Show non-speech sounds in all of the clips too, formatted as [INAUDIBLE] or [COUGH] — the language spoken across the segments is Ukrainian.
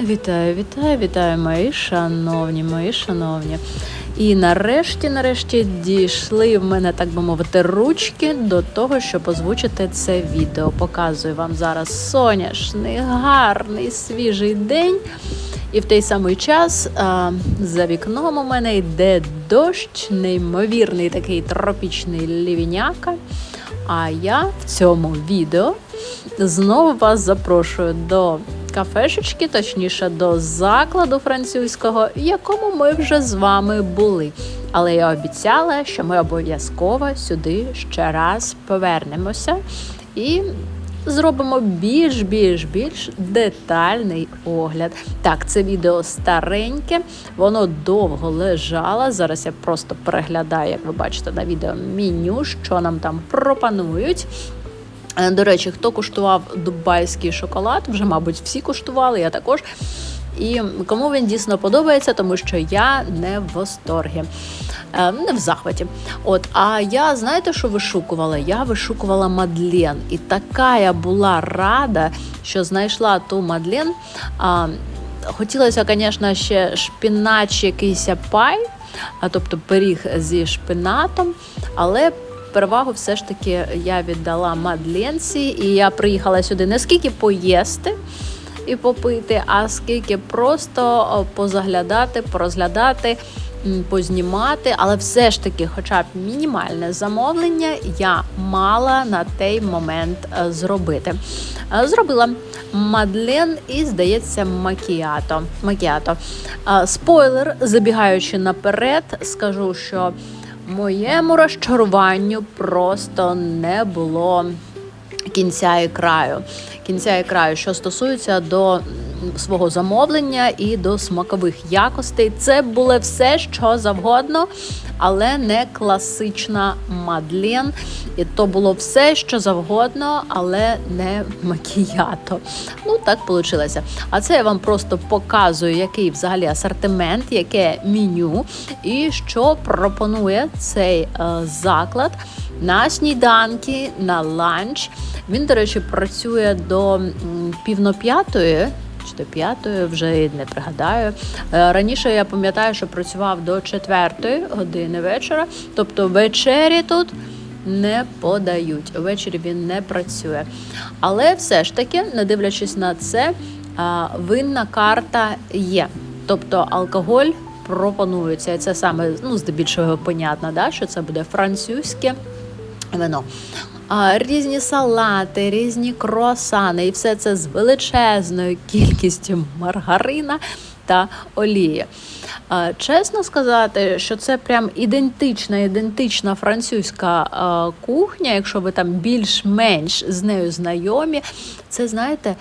Вітаю, вітаю, вітаю, мої шановні, мої шановні. І нарешті, нарешті дійшли в мене, так би мовити, ручки до того, щоб озвучити це відео. Показую вам зараз соняшний, гарний, свіжий день. І в той самий час а, за вікном у мене йде дощ, неймовірний такий тропічний лівіняка. А я в цьому відео знову вас запрошую до кафешечки, точніше до закладу французького, в якому ми вже з вами були. Але я обіцяла, що ми обов'язково сюди ще раз повернемося і зробимо більш більш більш детальний огляд. Так, це відео стареньке, воно довго лежало. Зараз я просто переглядаю, як ви бачите на відео меню, що нам там пропонують. Е, До речі, хто куштував дубайський шоколад, вже, мабуть, всі куштували, я також. І кому він дійсно подобається, тому що я не в восторгі, е, не в захваті. От, а я знаєте, що вишукувала? Я вишукувала Мадлен. І така я була рада, що знайшла ту Мадлен. Хотілося, звісно, ще шпінач якийсь пай, а тобто пиріг зі шпинатом, але перевагу все ж таки я віддала Мадленці, і я приїхала сюди не скільки поїсти і попити, а скільки просто позаглядати, порозглядати, познімати. Але все ж таки, хоча б мінімальне замовлення, я мала на той момент е, зробити. Е, Зробила Мадлен і, здається, макіато. макіато. Е, Спойлер, забігаючи наперед, скажу, що моєму розчаруванню просто не було кінця і краю. Кінця і краю, що стосується до свого замовлення і до смакових якостей. Це було все, що завгодно, але не класична мадлен. І то було все, що завгодно, але не макіято. Ну, так вийшло. А це я вам просто показую, який взагалі асортимент, яке меню, і що пропонує цей е, заклад. На сніданки, на ланч він, до речі, працює до півноп'ятої, 5-5, вже не пригадаю. Е, раніше я пам'ятаю, що працював до 4 години вечора, тобто вечері тут. Не подають ввечері. Він не працює, але все ж таки, не дивлячись на це, е, винна карта є, тобто алкоголь пропонується. І Це саме ну здебільшого понятно, да що це буде французьке вино. Різні салати, різні круасани, і все це з величезною кількістю маргарина та олії. Чесно сказати, що це прям ідентична, ідентична французька кухня, якщо ви там більш-менш з нею знайомі, це знаєте.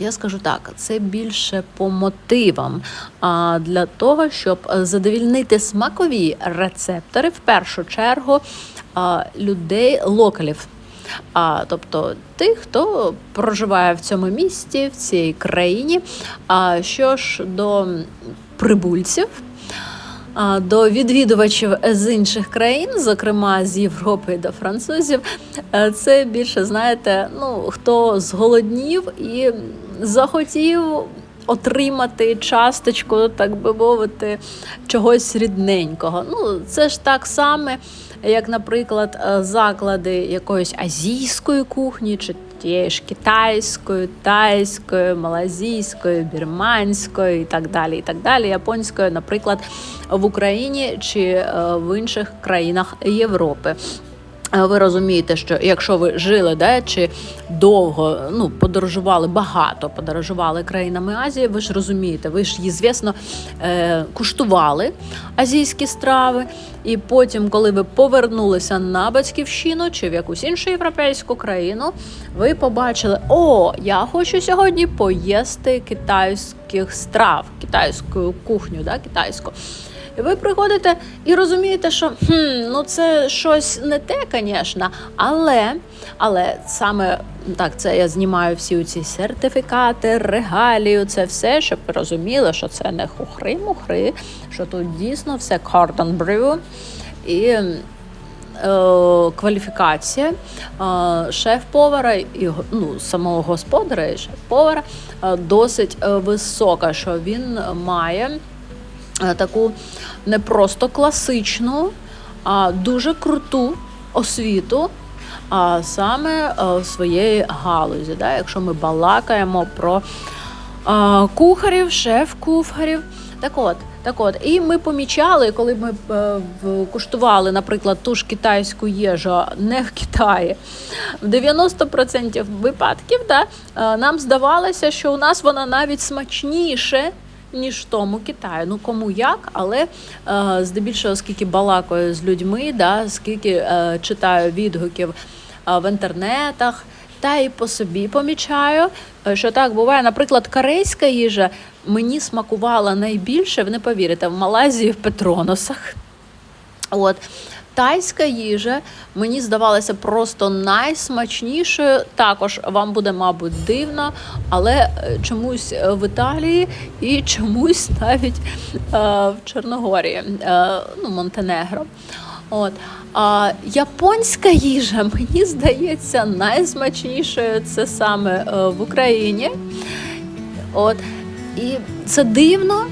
Я скажу так, це більше по мотивам для того, щоб задовільнити смакові рецептори в першу чергу людей локалів. А, тобто тих, хто проживає в цьому місті, в цій країні. А що ж до прибульців, а, до відвідувачів з інших країн, зокрема з Європи до французів, е, це більше, знаєте, ну хто зголоднів і захотів отримати часточку, так би мовити, чогось рідненького. Ну, це ж так само, як, наприклад, е, заклади якоїсь азійської кухні чи тієї ж китайської, тайської, малазійської, бірманської і так далі, і так далі, японської, наприклад, в Україні чи е, в інших країнах Європи. Ви розумієте, що якщо ви жили да, чи довго ну, подорожували, багато подорожували країнами Азії, ви ж розумієте, ви ж, звісно, е, куштували азійські страви, і потім, коли ви повернулися на батьківщину чи в якусь іншу європейську країну, ви побачили, о, я хочу сьогодні поїсти китайських страв, китайську кухню, да, китайську. І ви приходите і розумієте, що хм, ну це щось не те, звісно, але, але саме так, це я знімаю всі ці сертифікати, регалію, це все, щоб ви розуміли, що це не хухри-мухри, що тут дійсно все cordon bleu. І е, кваліфікація е, шеф-повара і ну, самого господаря і шеф-повара е, досить висока, що він має таку не просто класичну, а дуже круту освіту. А саме е, своєї галузі, да? якщо ми балакаємо про е, кухарів, шеф-кухарів. Так от, так от, і ми помічали, коли ми е, куштували, наприклад, ту ж китайську їжу не в Китаї. В 90% випадків да, е, нам здавалося, що у нас вона навіть смачніше, ніж тому Китаї. Ну кому як, але е, здебільшого, скільки балакаю з людьми, да, скільки е, читаю відгуків е, в інтернетах. Та і по собі помічаю, що так буває. Наприклад, корейська їжа мені смакувала найбільше, ви не повірите, в Малайзії в Петроносах. От. Тайська їжа мені здавалася просто найсмачнішою. Також вам буде, мабуть, дивно, але е, чомусь е, в Італії і чомусь навіть е, в Чорногорії, е, ну, Монтенегро. От. А японська їжа, [LAUGHS] мені здається, найсмачнішою це саме е, в Україні. От. І це дивно,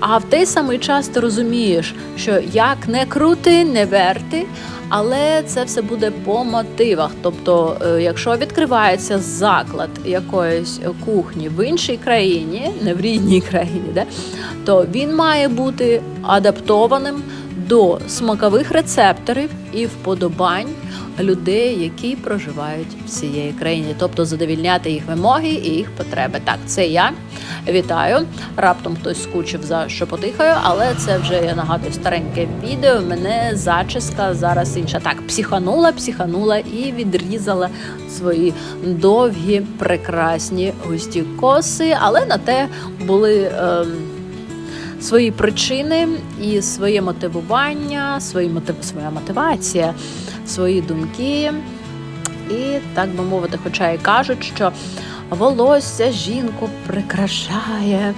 а в той самий час ти розумієш, що як не крути, не верти, але це все буде по мотивах. Тобто, е, якщо відкривається заклад якоїсь кухні в іншій країні, не в рідній країні, да, то він має бути адаптованим до смакових рецепторів і вподобань людей, які проживають в цієї країні, тобто задовільняти їх вимоги і їх потреби. Так, це я вітаю. Раптом хтось скучив за що потихаю, але це вже я нагадую стареньке відео. Мене зачіска зараз інша. Так, психанула, психанула і відрізала свої довгі, прекрасні густі коси, але на те були. ем, свої причини і своє мотивування, свої мотив... своя мотивація, свої думки. І так би мовити, хоча і кажуть, що волосся жінку прикрашає,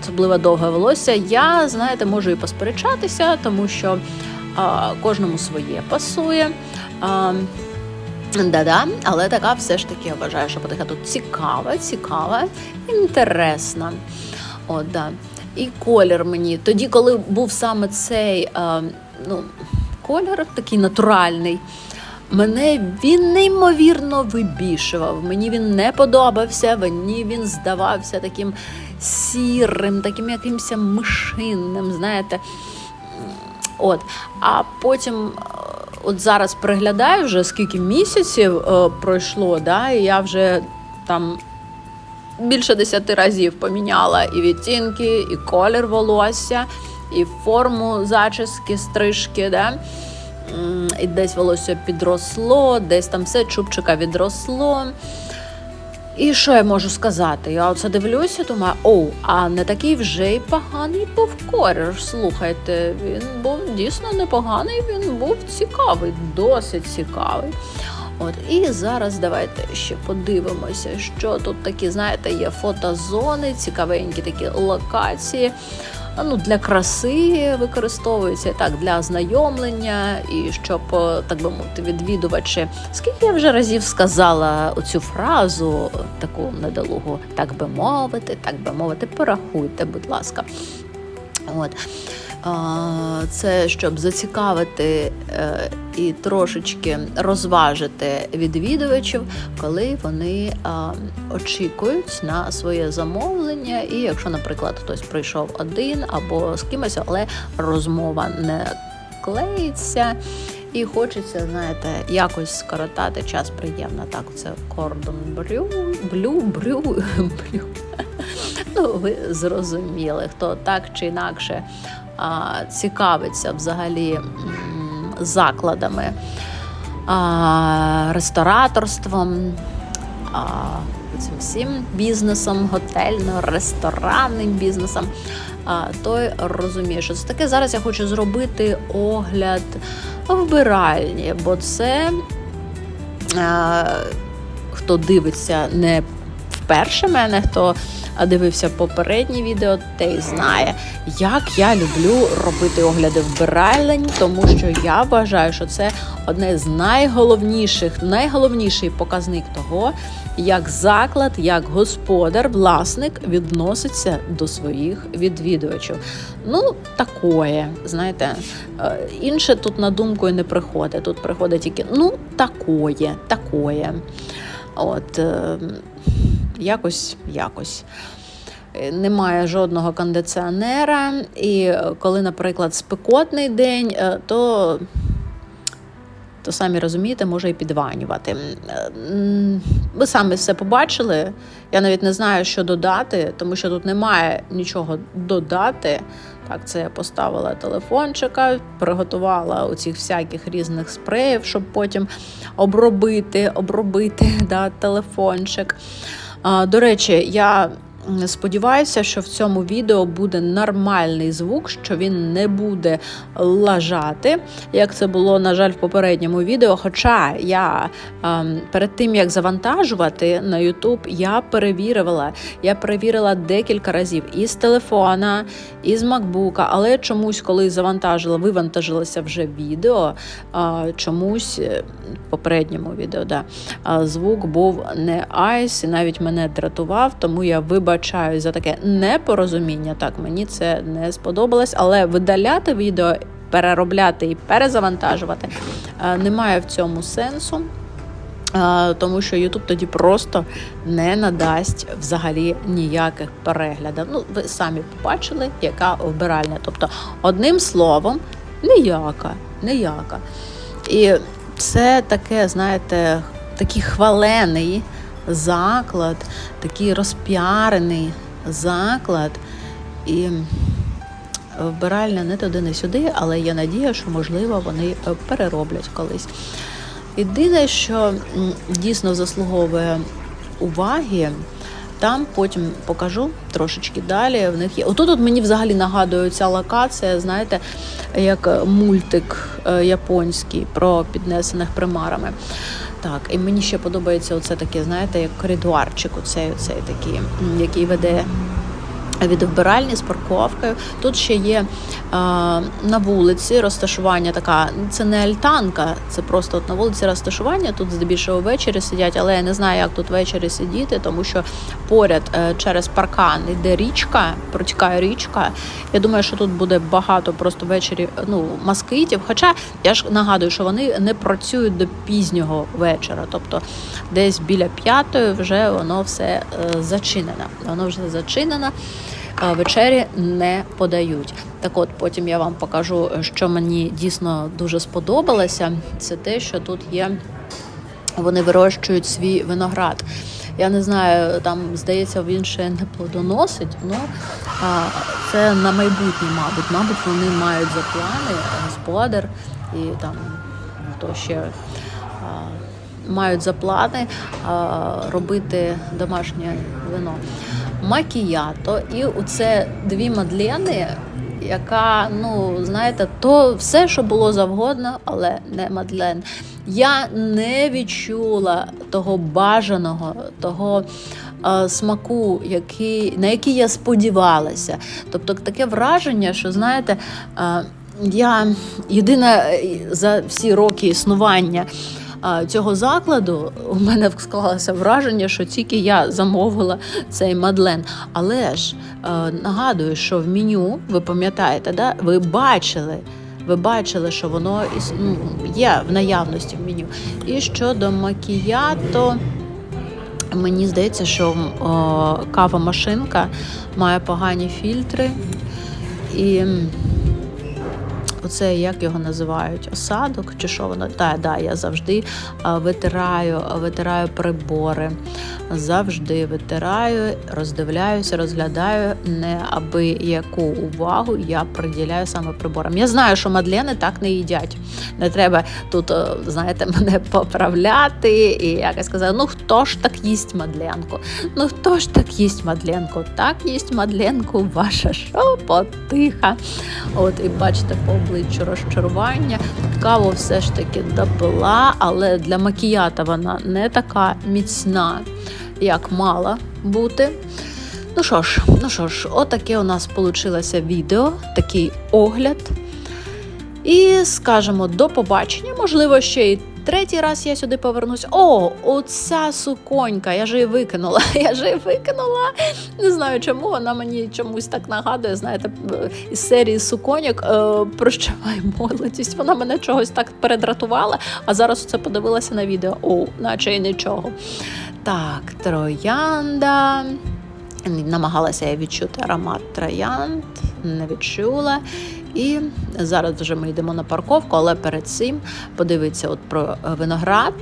особливо довге волосся. Я, знаєте, можу і посперечатися, тому що а, кожному своє пасує. А, Да-да, але така все ж таки я вважаю, що потиха тут цікава, цікава, інтересна. От, да. І колір мені. Тоді, коли був саме цей е, ну, колір такий натуральний, мене він неймовірно вибішував. Мені він не подобався, мені він здавався таким сірим, таким якимось мишинним, знаєте. От, а потім, е, от зараз приглядаю вже скільки місяців е, пройшло, да, і я вже там більше десяти разів поміняла і відтінки, і колір волосся, і форму зачіски, стрижки. Да? І десь волосся підросло, десь там все чубчика відросло. І що я можу сказати? Я оце дивлюся, думаю, оу, а не такий вже й поганий був колір. Слухайте, він був дійсно непоганий, він був цікавий, досить цікавий. От і зараз давайте ще подивимося, що тут такі, знаєте, є фотозони, цікавенькі такі локації. Ну, для краси використовується так для ознайомлення і щоб так би мовити, відвідувачі. Скільки я вже разів сказала оцю фразу, таку недолугу, так би мовити, так би мовити, порахуйте, будь ласка. От. Це щоб зацікавити е, і трошечки розважити відвідувачів, коли вони очікують на своє замовлення. І якщо, наприклад, хтось прийшов один або з кимось, але розмова не клеїться. І хочеться, знаєте, якось скоротати час приємно. Так, це кордон брю, блю, брю, [LAUGHS] блю. Ну, ви зрозуміли, хто так чи інакше а, цікавиться взагалі закладами, а, рестораторством, а, цим всім бізнесом, готельно-ресторанним бізнесом, той розуміє, що це таке. Зараз я хочу зробити огляд вбиральні, бо це. Хто дивиться не вперше мене, хто дивився попереднє відео, той знає, як я люблю робити огляди вбирайлень, тому що я вважаю, що це одне з найголовніших, найголовніший показник того, як заклад, як господар, власник відноситься до своїх відвідувачів. Ну, такое, знаєте, е, інше тут на думку і не приходить. Тут приходить тільки ну, такое, такое. От е, якось, якось. Е, Немає жодного кондиціонера, і е, коли, наприклад, спекотний день, е, то то самі розумієте, може і підванювати. Ви самі все побачили. Я навіть не знаю, що додати, тому що тут немає нічого додати. Так, це я поставила телефончика, приготувала оцих всяких різних спреїв, щоб потім обробити, обробити [LAUGHS] да, телефончик. До речі, я сподіваюся, що в цьому відео буде нормальний звук, що він не буде лажати, як це було, на жаль, в попередньому відео. Хоча я ем, перед тим як завантажувати на YouTube, я перевірила, я перевірила декілька разів і з телефона, і з MacBook, але чомусь, коли завантажила, вивантажилося вже відео, а, чомусь е, в попередньому відео, да, звук був не айс, і навіть мене дратував, тому я вибачаю за таке непорозуміння. Так, мені це не сподобалось, але видаляти відео, переробляти і перезавантажувати е, немає в цьому сенсу. Е, Тому що Ютуб тоді просто не надасть взагалі ніяких переглядів. Ну, ви самі побачили, яка обиральня. Тобто, одним словом, ніяка, ніяка. І це таке, знаєте, такий хвалений заклад, такий розпіарений заклад. І вбиральня не туди, не сюди, але є надія, що можливо вони е, перероблять колись. Єдине, що дійсно заслуговує уваги, там потім покажу трошечки далі. В них є. Отут от мені взагалі нагадує ця локація, знаєте, як мультик е, японський про піднесених примарами. Так, і мені ще подобається оце таке, знаєте, як коридорчик, оцей, оцей такий, який веде від вбиральні з парковкою. Тут ще є е, на вулиці розташування така. Це не альтанка, це просто от на вулиці розташування. Тут здебільшого ввечері сидять, але я не знаю, як тут ввечері сидіти, тому що поряд е, через паркан йде річка, протікає річка. Я думаю, що тут буде багато просто ввечері ну, москитів. Хоча я ж нагадую, що вони не працюють до пізнього вечора, тобто десь біля п'ятої вже воно все е, зачинено. Воно вже зачинено. А Вечері не подають. Так от потім я вам покажу, що мені дійсно дуже сподобалося. Це те, що тут є. Вони вирощують свій виноград. Я не знаю, там здається, він ще не плодоносить. Ну а, це на майбутнє, мабуть. Мабуть, вони мають за плани господар і там хто ще мають за плани робити домашнє вино. Макіято, і оце дві мадлени, яка, ну, знаєте, то все, що було завгодно, але не мадлен. Я не відчула того бажаного, того е, смаку, який, на який я сподівалася. Тобто таке враження, що знаєте, е, я єдина е, за всі роки існування. Цього закладу у мене склалося враження, що тільки я замовила цей мадлен. Але ж е, нагадую, що в меню, ви пам'ятаєте, да? ви бачили, ви бачили, що воно ну, є в наявності в меню. І щодо макіято, мені здається, що кава-машинка має погані фільтри. І оце як його називають? Осадок чи що воно? Так, да, я завжди витираю, витираю прибори. Завжди витираю, роздивляюся, розглядаю не аби яку увагу я приділяю саме приборам. Я знаю, що мадлени так не їдять. Не треба тут, е, знаєте, [LAUGHS] мене поправляти і якось сказати, ну хто ж так їсть мадленку? Ну хто ж так їсть мадленку? Так їсть мадленку ваша шопотиха. От і бачите по обличчю розчарування. Каву все ж таки допила, але для макіята вона не така міцна. як мала бути. Ну що ж, ну що ж, отаке у нас вийшло відео, такий огляд. І скажемо до побачення. Можливо, ще й третій раз я сюди повернусь. О, оця суконька, я ж її викинула. [LAUGHS] Я ж її викинула. Не знаю чому. Вона мені чомусь так нагадує, знаєте, із серії суконьок е, прощавай молодість. Вона мене чогось так передратувала, а зараз це подивилася на відео. О, наче й нічого. Так, троянда. Намагалася я відчути аромат троянд, не відчула. І зараз вже ми йдемо на парковку, але перед цим подивіться от про виноград,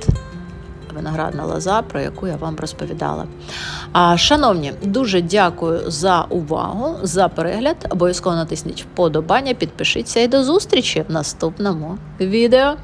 виноградна лоза, про яку я вам розповідала. А, Шановні, дуже дякую за увагу, за перегляд. Обов'язково натисніть вподобання, підпишіться і до зустрічі в наступному відео.